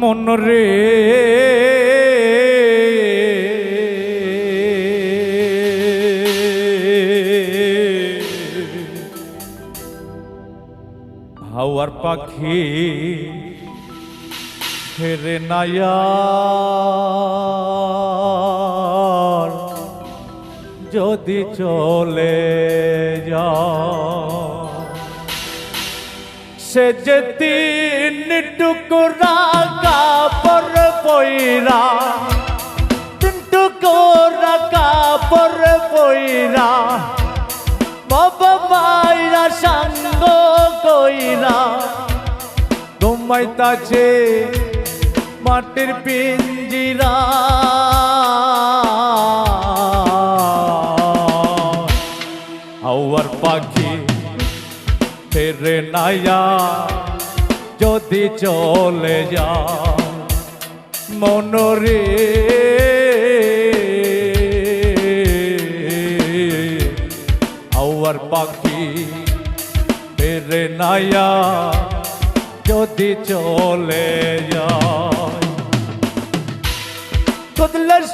মন রে। হাওয়ার পাখি ফেরে নায়ার যদি চলে যা সে যে তিন টুকরা পইরা তিন টুকরা কাপড় পইরা, বাবা মাইরা সঙ্গ কইরা, ঘুমাইতাছে মাটির পিঞ্জিরা। আওয়ার পাখি ফেরে নাইয়া যদি চলে যা মনরে। আওয়ার পাখি ফেরে নাইয়া যদি চলে যায়।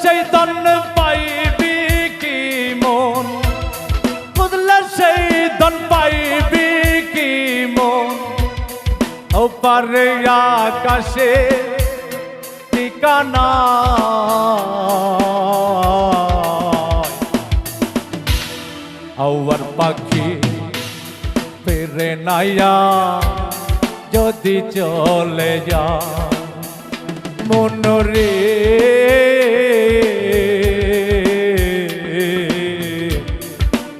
সেই দন পাইবি কি মন? কদলের সেই দন পাইবি কি মন? ও পারে আকাশে ঠিকানা আওয়ার পাখি ফেরে নাইয়া যদি চলে যা মনরে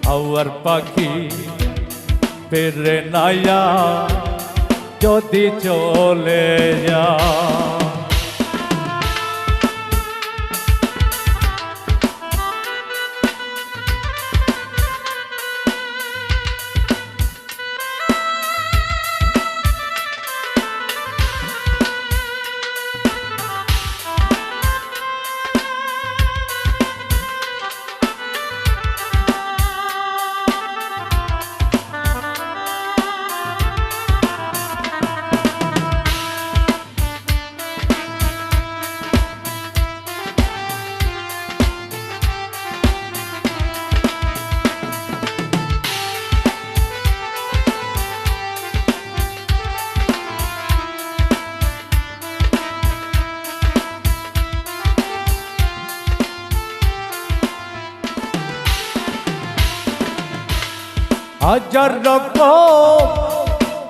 আওয়ার পাখি ফেরে নাইয়া যদি চলে যা হাজার রকম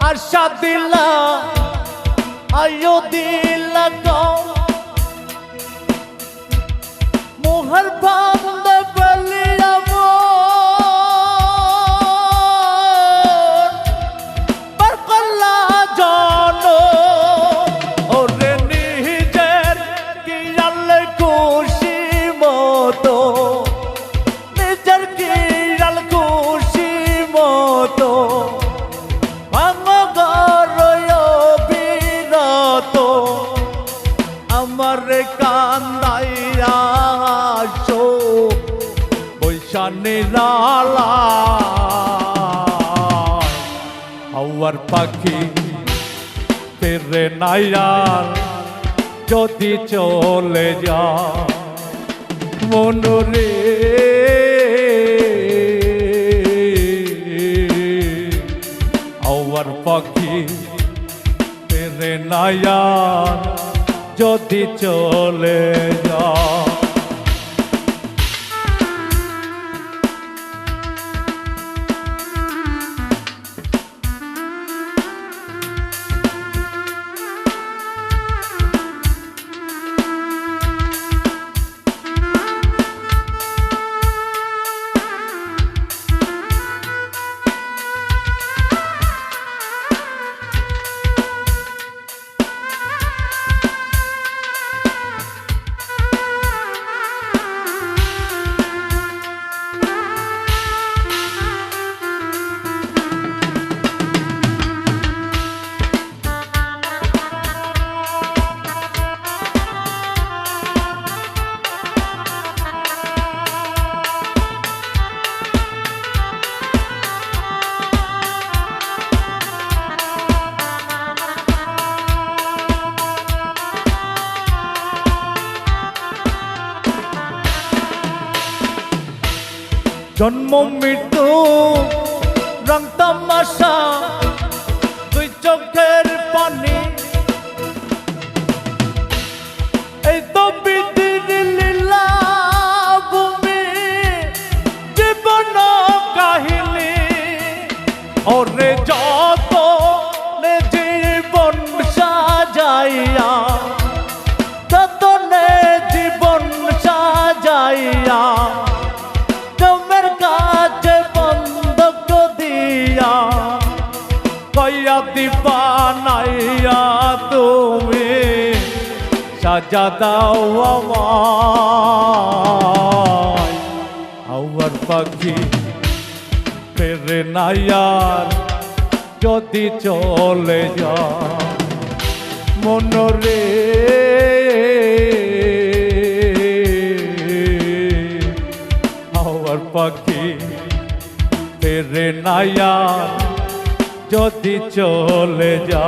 আশা দিলা আয়ো দিলা মোহর বান্ধ বৈশানী নালা পাখি ফেরে নাইয়ার যদি চলে যা মনরে। আওয়ার পাখি তেরে নায়ার, যদি চলে যা জন্ম মৃত্যু রং তামাশা দুই চোখের পানি। সাজা দাও আমায় আউয়ার পাখি ফেরে নাইয়ার যদি চলে যা মনরে আওয়ার পাখি ফেরে নাইয়ার যদি চলে যা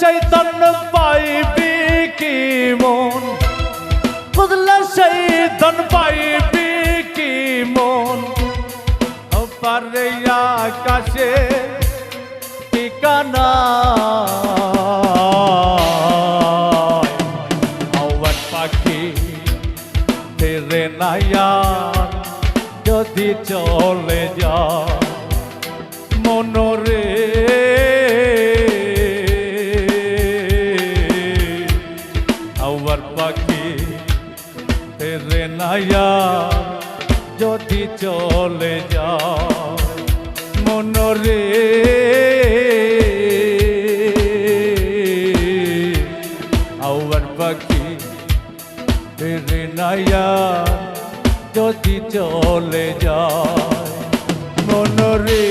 শৈতন পাইবি কি মন? কুদলে শৈতন পাইবি কি মন? পারে আকাশে ঠিকানা। আওয়ার পাখি তেরে নায়ার যদি চলে যা মনরে মনরে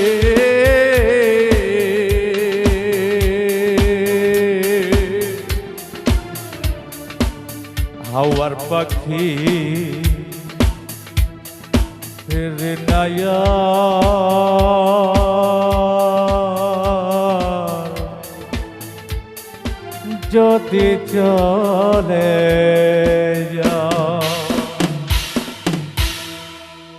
হাওয়ার পাখি ফেরে যদি চলে